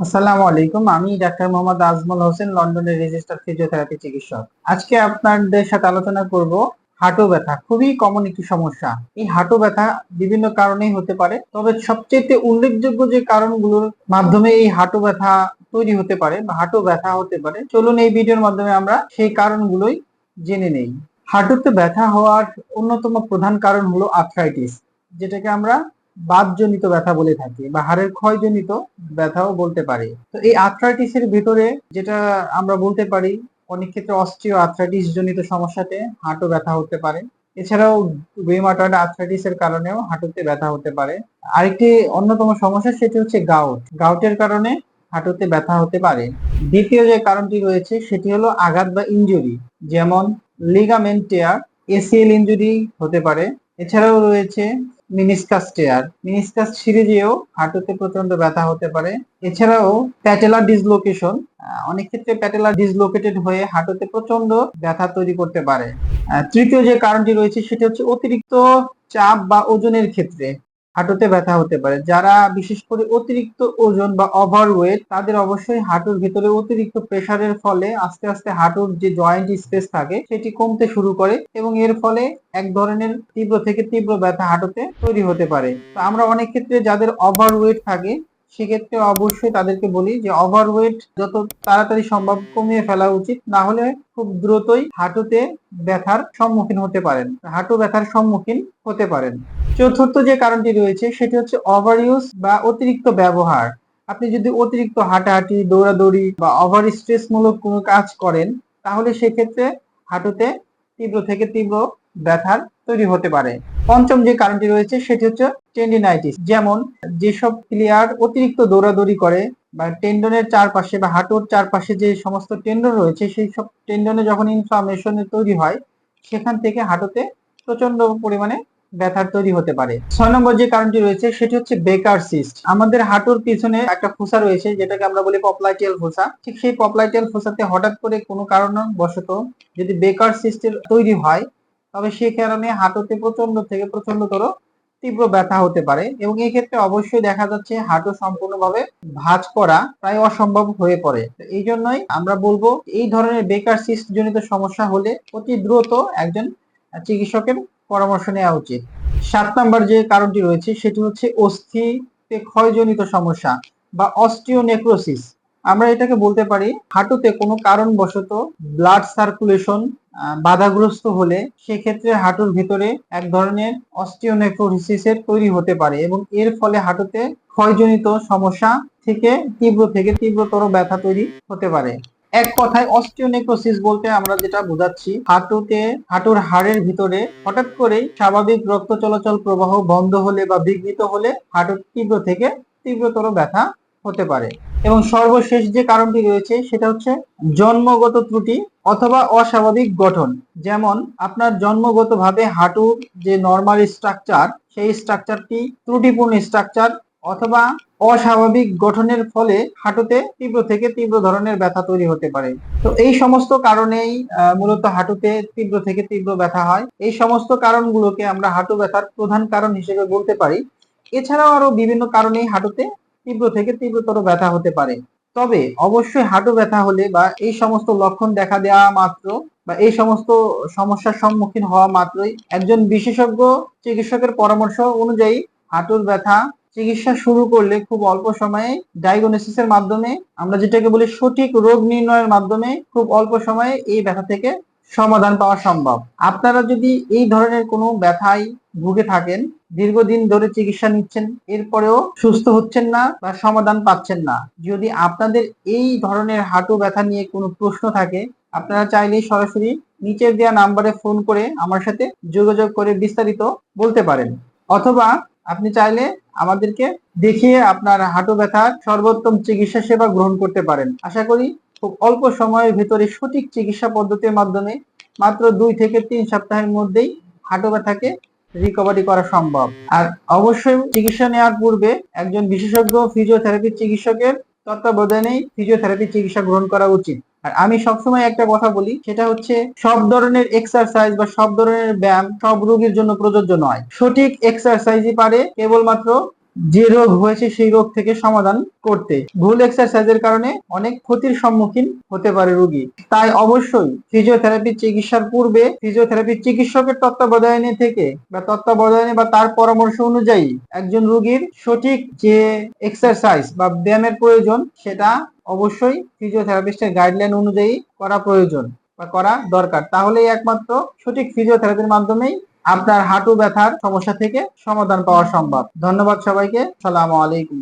আসসালামু আলাইকুম। আমি ডাক্তার মোহাম্মদ আজমল হোসেন, লন্ডনের রেজিস্টার ফিজিওথেরাপি চিকিৎসক। আজকে আপনাদের সাথে আলোচনা করব হাঁটু ব্যথা। খুবই কমন একটি সমস্যা। এই হাঁটু ব্যথা বিভিন্ন কারণেই হতে পারে, তবে সবচেয়ে উল্লেখযোগ্য যে কারণগুলোর মাধ্যমে এই হাঁটু ব্যথা তৈরি হতে পারে বা হাঁটু ব্যথা হতে পারে, চলুন এই ভিডিওর মাধ্যমে আমরা সেই কারণগুলোই জেনে নেই। হাঁটুতে ব্যথা হওয়ার অন্যতম প্রধান কারণ হলো আর্থ্রাইটিস, যেটাকে আমরা বাতজনিত ব্যথা বলে থাকি বা হাড়ের ক্ষয়জনিত ব্যথাও বলতে পারি। তো এই আর্থ্রাইটিসের ভিতরে যেটা আমরা বলতে পারি, অনেক ক্ষেত্রে অস্ট্রিও আর্থ্রাইটিস জনিত সমস্যাতে হাঁটু ব্যথা হতে পারে। এছাড়াও রুইমাটয়েড আর্থ্রাইটিসের কারণেও হাঁটুতে ব্যথা হতে পারে। আরেকটি অন্যতম সমস্যা সেটি হচ্ছে গাউট গাউটের কারণে হাঁটুতে ব্যথা হতে পারে। দ্বিতীয় যে কারণটি রয়েছে সেটি হলো আঘাত বা ইনজুরি যেমন লিগামেন্ট টেয়ার এসিএল ইনজুরি হতে পারে। এছাড়াও রয়েছে মিনিসকাস টেয়ার মিনিসকাস ছিঁড়ে যেও হাঁটুতে প্রচণ্ড ব্যথা হতে পারে। এছাড়াও প্যাটেলা ডিসলোকেশন অনেক ক্ষেত্রে প্যাটেলা ডিসলোকেটেড হয়ে হাঁটুতে প্রচণ্ড ব্যথা তৈরি করতে পারে। তৃতীয় যে কারণটি রয়েছে, সেটি হচ্ছে অতিরিক্ত চাপ বা ওজনের ক্ষেত্রে। হাঁটুতে ব্যথা হতে পারে। যারা বিশেষ করে অতিরিক্ত ওজন বা ওভারওয়েট তাদের অবশ্যই হাঁটুর ভিতরে অতিরিক্ত প্রেসারের ফলে আস্তে আস্তে হাঁটুর যে জয়েন্ট স্পেস থাকে, সেটি কমতে শুরু করে এবং এর ফলে এক ধরনের তীব্র থেকে তীব্র ব্যথা হাঁটুতে তৈরি হতে পারে। তো আমরা অনেক ক্ষেত্রে যাদের ওভারওয়েট থাকে, সেক্ষেত্রে অবশ্যই তাদেরকে বলি যে ওভারওয়েট যত তাড়াতাড়ি সম্ভব কমিয়ে ফেলা উচিত, না হলে খুব দ্রুতই হাঁটুতে ব্যথার সম্মুখীন হতে পারেন। হাঁটু ব্যথার সম্মুখীন হতে পারেন। চতুর্থ যে কারণটি রয়েছে, সেটি হচ্ছে ওভার ইউজ বা অতিরিক্ত ব্যবহার। আপনি যদি অতিরিক্ত হাঁটাহাঁটি, দৌড়াদৌড়ি বা ওভার স্ট্রেস মূলক কোনো কাজ করেন, তাহলে সেক্ষেত্রে হাঁটুতে তীব্র থেকে তীব্র ব্যথার তৈরি হতে পারে। পঞ্চম যে কারণটি রয়েছে, সেটি হচ্ছে টেন্ডিনাইটিস যেমন যেসব প্লেয়ার অতিরিক্ত দৌড়াদৌড়ি করে বা টেন্ডনের চারপাশে বা হাঁটুর চারপাশে যে সমস্ত টেন্ডন রয়েছে, সেই সব টেন্ডনে যখন ইনফ্লামেশন তৈরি হয়, সেখান থেকে হাঁটুতে প্রচণ্ড পরিমাণে ব্যথার তৈরি হতে পারে। ছয় নম্বর যে কারণটি রয়েছে, সেটি হচ্ছে বেকার সিস্ট আমাদের হাঁটুর পিছনে একটা ফোসা রয়েছে, যেটাকে আমরা বলি পপলাইটিয়াল ফোসা ঠিক সেই পপলাইটিয়াল ফোসাতে হঠাৎ করে কোনো কারণবশত যদি বেকার সিস্টের তৈরি হয়, তবে সে কারণে হাঁটুতে প্রচণ্ড থেকে প্রচন্ডতর তীব্র ব্যথা হতে পারে এবং এই ক্ষেত্রে অবশ্যই দেখা যাচ্ছে হাঁটু সম্পূর্ণভাবে ভাঁজ করা প্রায় অসম্ভব হয়ে পড়ে। এই জন্যই আমরা বলব, এই ধরনের বেকার সিস্ট জনিত সমস্যা হলে অতি দ্রুত একজন চিকিৎসকের পরামর্শ নেওয়া উচিত। সাত নাম্বার যে কারণটি রয়েছে, সেটি হচ্ছে অস্থিতে ক্ষয়জনিত সমস্যা বা অস্টিওনেক্রোসিস। আমরা এটাকে বলতে পারি, হাঁটুতে কোনো কারণবশত ব্লাড সার্কুলেশন বাধাগ্রস্ত হলে সেক্ষেত্রে হাঁটুর ভিতরে এক ধরনের অস্টিওনেক্রোসিসের তৈরি হতে পারে এবং এর ফলে হাঁটুতে ক্ষয়জনিত সমস্যা থেকে তীব্র থেকে তীব্রতর ব্যথা তৈরি হতে পারে। এক কথায় অস্টিওনেক্রোসিস বলতে আমরা যেটা বোঝাচ্ছি, হাঁটুতে, হাঁটুর হাড়ের ভিতরে হঠাৎ করেই স্বাভাবিক রক্ত চলাচল প্রবাহ বন্ধ হলে বা বিঘ্নিত হলে হাঁটুর তীব্র থেকে তীব্রতর ব্যথা হতে পারে। এবং সর্বশেষ যে কারণটি রয়েছে, সেটা হচ্ছে জন্মগত ত্রুটি অথবা অস্বাভাবিক গঠন। যেমন আপনার জন্মগতভাবে হাঁটুর যে নর্মাল স্ট্রাকচার সেই স্ট্রাকচারটি ত্রুটিপূর্ণ স্ট্রাকচার অথবা অস্বাভাবিক গঠনের ফলে হাঁটুতে তীব্র থেকে তীব্র ধরনের ব্যথা তৈরি হতে পারে। তো এই সমস্ত কারণেই মূলত হাঁটুতে তীব্র থেকে তীব্র ব্যথা হয়। এই সমস্ত কারণগুলোকে আমরা হাঁটু ব্যথার প্রধান কারণ হিসেবে বলতে পারি। এছাড়াও আরও বিভিন্ন কারণেই হাঁটুতে তীব্র থেকে তীব্রতর ব্যথা হতে পারে। তবে অবশ্যই হাঁটু ব্যথা হলে বা এই সমস্ত লক্ষণ দেখা দেওয়া মাত্র বা এই সমস্ত সমস্যার সম্মুখীন হওয়া মাত্রই একজন বিশেষজ্ঞ চিকিৎসকের পরামর্শ অনুযায়ী হাঁটুর ব্যথা চিকিৎসা শুরু করলে খুব অল্প সময়ে ডায়াগনোসিসের মাধ্যমে, আমরা যেটাকে বলি সঠিক রোগ নির্ণয়ের মাধ্যমে খুব অল্প সময়ে এই ব্যথা থেকে সমাধান পাওয়া সম্ভব। আপনারা যদি এই ধরনের কোনো ব্যথায় ভুগে থাকেন, দীর্ঘদিন ধরে চিকিৎসা নিচ্ছেন, এরপরেও সুস্থ হচ্ছেন না বা সমাধান পাচ্ছেন না, যদি আপনাদের এই ধরনের হাঁটু ব্যথা নিয়ে কোনো প্রশ্ন থাকে, আপনারা চাইলেই সরাসরি নিচের দেওয়া নাম্বারে ফোন করে আমার সাথে যোগাযোগ করে বিস্তারিত বলতে পারেন। অথবা আপনি চাইলে আমাদেরকে দেখিয়ে আপনার হাঁটু ব্যথার সর্বোত্তম চিকিৎসা সেবা গ্রহণ করতে পারেন। আশা করি খুব অল্প সময়ের ভেতরে সঠিক চিকিৎসা পদ্ধতির মাধ্যমে মাত্র দুই থেকে তিন সপ্তাহের মধ্যেই হাঁটু ব্যথাকে রিকভারি করা সম্ভব। আর অবশ্যই চিকিৎসা নেওয়ার পূর্বে একজন বিশেষজ্ঞ ফিজিওথেরাপি চিকিৎসকের তত্ত্বাবধানেই ফিজিওথেরাপি চিকিৎসা গ্রহণ করা উচিত। আর আমি সবসময় একটা কথা বলি, সেটা হচ্ছে সব ধরনের এক্সারসাইজ বা সব ধরনের ব্যায়াম সব রোগীর জন্য প্রযোজ্য নয়। সঠিক এক্সারসাইজই পারে, কেবলমাত্র যে রোগ হয়েছে সেই রোগ থেকে সমাধান করতে। ভুল এক্সারসাইজের কারণে অনেক ক্ষতির সম্মুখীন হতে পারে রোগী। তাই অবশ্যই ফিজিওথেরাপি চিকিৎসার পূর্বে ফিজিওথেরাপি চিকিৎসকের তত্ত্বাবধানে থেকে বা তত্ত্বাবধানে বা তার পরামর্শ অনুযায়ী একজন রোগীর সঠিক যে এক্সারসাইজ বা ব্যায়ামের প্রয়োজন, সেটা অবশ্যই ফিজিওথেরাপিস্টের গাইডলাইন অনুযায়ী করা প্রয়োজন বা করা দরকার। তাহলেই একমাত্র সঠিক ফিজিওথেরাপির মাধ্যমেই আপনার হাঁটু ব্যথার সমস্যা থেকে সমাধান পাওয়া সম্ভব ধন্যবাদ সবাইকে। সালাম আলাইকুম।